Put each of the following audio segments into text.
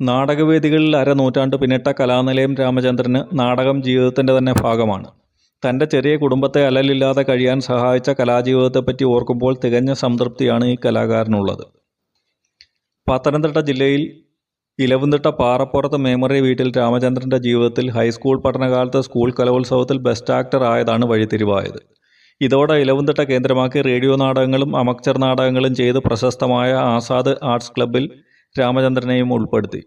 നാടകവേദികളിൽ അരനൂറ്റാണ്ട് പിന്നിട്ട കലാനിലയം രാമചന്ദ്രന് നാടകം ജീവിതത്തിന്റെ തന്നെ ഭാഗമാണ്. തന്റെ ചെറിയ കുടുംബത്തെ അലലില്ലാതെ കഴിയാൻ സഹായിച്ച കലാജീവിതത്തെപ്പറ്റി ഓർക്കുമ്പോൾ തികഞ്ഞ സംതൃപ്തിയാണ് ഈ കലാകാരനുള്ളത്. പത്തനംതിട്ട ജില്ലയിൽ ഇലവുംതിട്ട പാറപ്പുറത്ത് മെമ്മറി വീട്ടിൽ രാമചന്ദ്രന്റെ ജീവിതത്തിൽ ഹൈസ്കൂൾ പഠനകാലത്ത് സ്കൂൾ കലോത്സവത്തിൽ ബെസ്റ്റ് ആക്ടർ ആയതാണ് വഴിത്തിരിവായത്. ഇതോടെ ഇലവുംതിട്ട കേന്ദ്രമാക്കി റേഡിയോ നാടകങ്ങളും അമക്ചർ നാടകങ്ങളും ചെയ്ത് പ്രശസ്തമായ ആസാദ് ആർട്സ് ക്ലബ്ബിൽ രാമചന്ദ്രനെയും ഉൾപ്പെടുത്തി.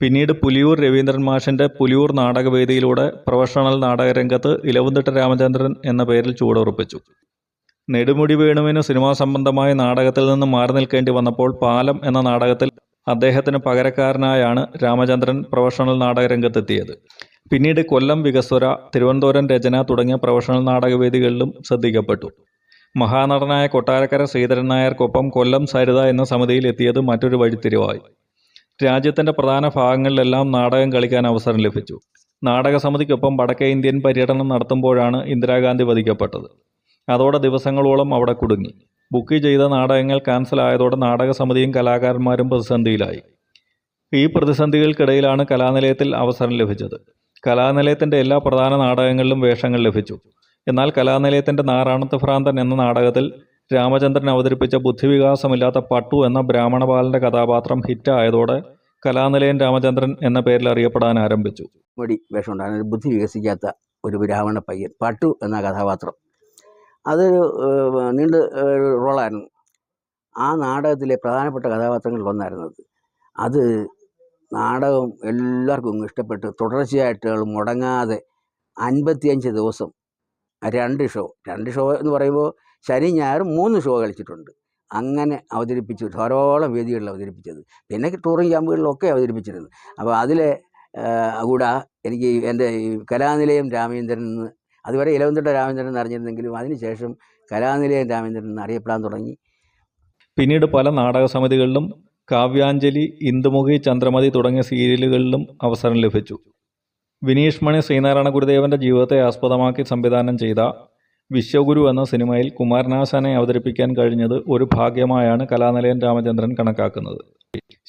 പിന്നീട് പുലിയൂർ രവീന്ദ്രൻ മാഷിന്റെ പുലിയൂർ നാടകവേദിയിലൂടെ പ്രൊഫഷണൽ നാടകരംഗത്ത് ഇലവുന്തിട്ട രാമചന്ദ്രൻ എന്ന പേരിൽ ചൂടുറപ്പിച്ചു നെടുമുടി വേണുവിന് സിനിമാ സംബന്ധമായ നാടകത്തിൽ നിന്ന് മാറി നിൽക്കേണ്ടി വന്നപ്പോൾ പാലം എന്ന നാടകത്തിൽ അദ്ദേഹത്തിന് പകരക്കാരനായാണ് രാമചന്ദ്രൻ പ്രൊഫഷണൽ നാടകരംഗത്തെത്തിയത്. പിന്നീട് കൊല്ലം വികസ്വര തിരുവനന്തപുരം രചന തുടങ്ങിയ പ്രൊഫഷണൽ നാടകവേദികളിലും ശ്രദ്ധിക്കപ്പെട്ടു. മഹാനടനായ കൊട്ടാരക്കര ശ്രീധരൻ നായർക്കൊപ്പം കൊല്ലം സരിത എന്ന സമിതിയിൽ എത്തിയത് മറ്റൊരു വഴിത്തിരിവായി. രാജ്യത്തിന്റെ പ്രധാന ഭാഗങ്ങളിലെല്ലാം നാടകം കളിക്കാൻ അവസരം ലഭിച്ചു. നാടക സമിതിക്കൊപ്പം വടക്കേ ഇന്ത്യൻ പര്യടനം നടത്തുമ്പോഴാണ് ഇന്ദിരാഗാന്ധി വധിക്കപ്പെട്ടത്. അതോടെ ദിവസങ്ങളോളം അവിടെ കുടുങ്ങി. ബുക്ക് ചെയ്ത നാടകങ്ങൾ ക്യാൻസൽ ആയതോടെ നാടക സമിതിയും കലാകാരന്മാരും പ്രതിസന്ധിയിലായി. ഈ പ്രതിസന്ധികൾക്കിടയിലാണ് കലാനിലയത്തിൽ അവസരം ലഭിച്ചത്. കലാനിലയത്തിന്റെ എല്ലാ പ്രധാന നാടകങ്ങളിലും വേഷങ്ങൾ ലഭിച്ചു. എന്നാൽ കലാനിലയത്തിന്റെ നാറാണത്ത് ഭ്രാന്തൻ എന്ന നാടകത്തിൽ രാമചന്ദ്രൻ അവതരിപ്പിച്ച ബുദ്ധിവികാസമില്ലാത്ത പട്ടു എന്ന ബ്രാഹ്മണപാലന്റെ കഥാപാത്രം ഹിറ്റായതോടെ കലാനിലയൻ രാമചന്ദ്രൻ എന്ന പേരിൽ അറിയപ്പെടാൻ ആരംഭിച്ചു. മടി വേഷമുണ്ടായിരുന്നു ബുദ്ധി വികസിക്കാത്ത ഒരു ബ്രാഹ്മണ പയ്യൻ പട്ടു എന്ന കഥാപാത്രം. അതൊരു നീണ്ട റോളായിരുന്നു. ആ നാടകത്തിലെ പ്രധാനപ്പെട്ട കഥാപാത്രങ്ങളിൽ ഒന്നായിരുന്നു അത്. നാടകം എല്ലാവർക്കും ഇഷ്ടപ്പെട്ട് തുടർച്ചയായിട്ട് മുടങ്ങാതെ അൻപത്തിയഞ്ച് ദിവസം രണ്ട് ഷോ രണ്ട് ഷോ എന്ന് പറയുമ്പോൾ ശനി ഞായറും മൂന്ന് ഷോ കളിച്ചിട്ടുണ്ട്. അങ്ങനെ അവതരിപ്പിച്ചു. ധാരാളം വേദികളിൽ അവതരിപ്പിച്ചത്. പിന്നെ ടൂറിങ് ക്യാമ്പുകളിലൊക്കെ അവതരിപ്പിച്ചിരുന്നു. അപ്പോൾ അതിലെ കൂടെ എനിക്ക് എന്റെ ഈ കലാനിലയം രാമേന്ദ്രൻ എന്ന് അതുവരെ ഇലവന്തിട്ട രാമേന്ദ്രൻ എന്ന് അറിഞ്ഞിരുന്നെങ്കിലും അതിനുശേഷം കലാനിലയം രാമേന്ദ്രൻ എന്ന് അറിയപ്പെടാൻ തുടങ്ങി. പിന്നീട് പല നാടക സമിതികളിലും കാവ്യാഞ്ജലി ഇന്ദുമുഖി ചന്ദ്രമതി തുടങ്ങിയ സീരിയലുകളിലും അവസരം ലഭിച്ചു. വിനീഷ് മണി ശ്രീനാരായണ ഗുരുദേവന്റെ ജീവിതത്തെ ആസ്പദമാക്കി സംവിധാനം ചെയ്ത വിശ്വഗുരു എന്ന സിനിമയിൽ കുമാരനാശാനെ അവതരിപ്പിക്കാൻ കഴിഞ്ഞത് ഒരു ഭാഗ്യമായാണ് കലാനിലയൻ രാമചന്ദ്രൻ കണക്കാക്കുന്നത്.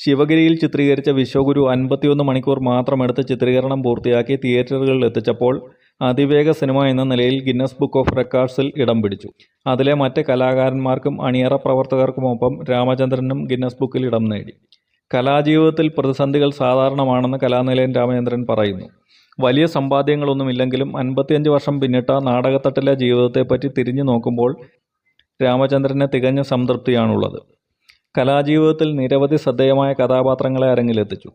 ശിവഗിരിയിൽ ചിത്രീകരിച്ച വിശ്വഗുരു അൻപത്തിയൊന്ന് മണിക്കൂർ മാത്രം എടുത്ത് ചിത്രീകരണം പൂർത്തിയാക്കി തിയേറ്ററുകളിൽ എത്തിച്ചപ്പോൾ അതിവേഗ സിനിമ എന്ന നിലയിൽ ഗിന്നസ് ബുക്ക് ഓഫ് റെക്കോർഡ്സിൽ ഇടം പിടിച്ചു. അതിലെ മറ്റ് കലാകാരന്മാർക്കും അണിയറ പ്രവർത്തകർക്കുമൊപ്പം രാമചന്ദ്രനും ഗിന്നസ് ബുക്കിൽ ഇടം നേടി. കലാജീവിതത്തിൽ പ്രതിസന്ധികൾ സാധാരണമാണെന്ന് കലാനിലയൻ രാമചന്ദ്രൻ പറയുന്നു. വലിയ സമ്പാദ്യങ്ങളൊന്നുമില്ലെങ്കിലും അൻപത്തിയഞ്ച് വർഷം പിന്നിട്ട നാടകത്തട്ടിലെ ജീവിതത്തെപ്പറ്റി തിരിഞ്ഞു നോക്കുമ്പോൾ രാമചന്ദ്രന് തികഞ്ഞ സംതൃപ്തിയാണുള്ളത്. കലാജീവിതത്തിൽ നിരവധി ശ്രദ്ധേയമായ കഥാപാത്രങ്ങളെ അരങ്ങിലെത്തിച്ചു.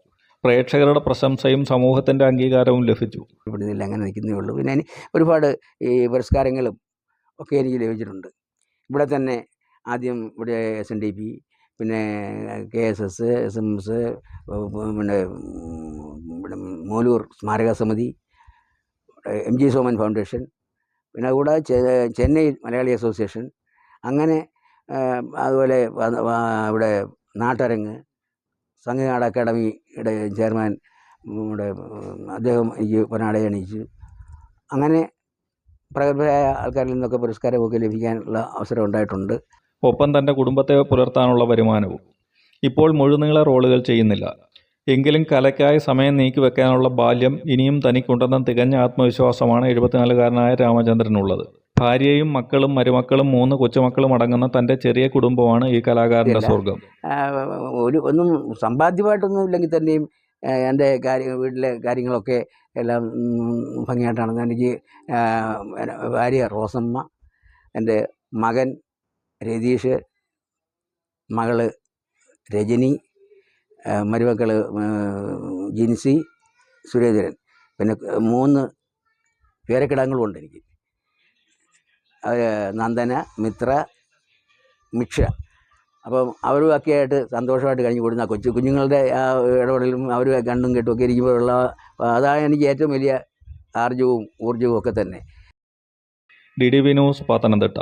പ്രേക്ഷകരുടെ പ്രശംസയും സമൂഹത്തിന്റെ അംഗീകാരവും ലഭിച്ചു. ഇവിടുന്നില്ല അങ്ങനെ നിൽക്കുന്നേ ഉള്ളൂ. പിന്നെ ഒരുപാട് ഈ പുരസ്കാരങ്ങളും ഒക്കെ എനിക്ക് ലഭിച്ചിട്ടുണ്ട്. ഇവിടെ തന്നെ ആദ്യം ഇവിടെ എസ് എൻ ഡി പി പിന്നെ K S S S M S പിന്നെ മൂലൂർ സ്മാരക സമിതി എം ജി സോമൻ ഫൗണ്ടേഷൻ പിന്നെ കൂടാതെ ചെന്നൈ മലയാളി അസോസിയേഷൻ അങ്ങനെ അതുപോലെ ഇവിടെ നാട്ടരങ്ങ് സംഘനാട് അക്കാഡമിയുടെ ചെയർമാൻ നമ്മുടെ അദ്ദേഹം എനിക്ക് പൊന്നാട അണിയിച്ചു അങ്ങനെ പ്രഗത്ഭരായ ആൾക്കാരിൽ നിന്നൊക്കെ പുരസ്കാരമൊക്കെ ലഭിക്കാനുള്ള അവസരം ഉണ്ടായിട്ടുണ്ട്. ഒപ്പം തന്റെ കുടുംബത്തെ പുലർത്താനുള്ള വരുമാനവും. ഇപ്പോൾ മുഴുനീള റോളുകൾ ചെയ്യുന്നില്ല. എങ്കിലും കലയ്ക്കായി സമയം നീക്കിവെക്കാനുള്ള ബാല്യം ഇനിയും തനിക്കുണ്ടെന്ന തികഞ്ഞ ആത്മവിശ്വാസമാണ് എഴുപത്തിനാലുകാരനായ രാമചന്ദ്രനുള്ളത്. ഭാര്യയും മക്കളും മരുമക്കളും മൂന്ന് കൊച്ചുമക്കളും അടങ്ങുന്ന തന്റെ ചെറിയ കുടുംബമാണ് ഈ കലാകാരന്റെ. സ്വർഗം ഒരു ഒന്നും സമ്പാദ്യമായിട്ടൊന്നും ഇല്ലെങ്കിൽ തന്നെയും എന്റെ കാര്യ വീട്ടിലെ കാര്യങ്ങളൊക്കെ എല്ലാം ഭംഗിയായിട്ടാണ്. എനിക്ക് ഭാര്യ റോസമ്മ എന്റെ മകൻ രതീഷ് മകൾ രജനി മരുമക്കൾ ജിൻസി സുരേന്ദ്രൻ. പിന്നെ മൂന്ന് പേരക്കിടാങ്ങളും ഉണ്ട് എനിക്ക്. അവർ നന്ദന മിത്ര മിക്ഷ. അപ്പം അവരുമൊക്കെ ആയിട്ട് സന്തോഷമായിട്ട് കഴിഞ്ഞു കൂടുന്ന കൊച്ചു കുഞ്ഞുങ്ങളുടെ ആ ഇടപെടലും അവർ കണ്ണും കെട്ടുമൊക്കെ ഇരിക്കുമ്പോഴുള്ള അതാണ് എനിക്ക് ഏറ്റവും വലിയ ആർജവും ഊർജവും ഒക്കെ തന്നെ. D D V news Pathanamthitta.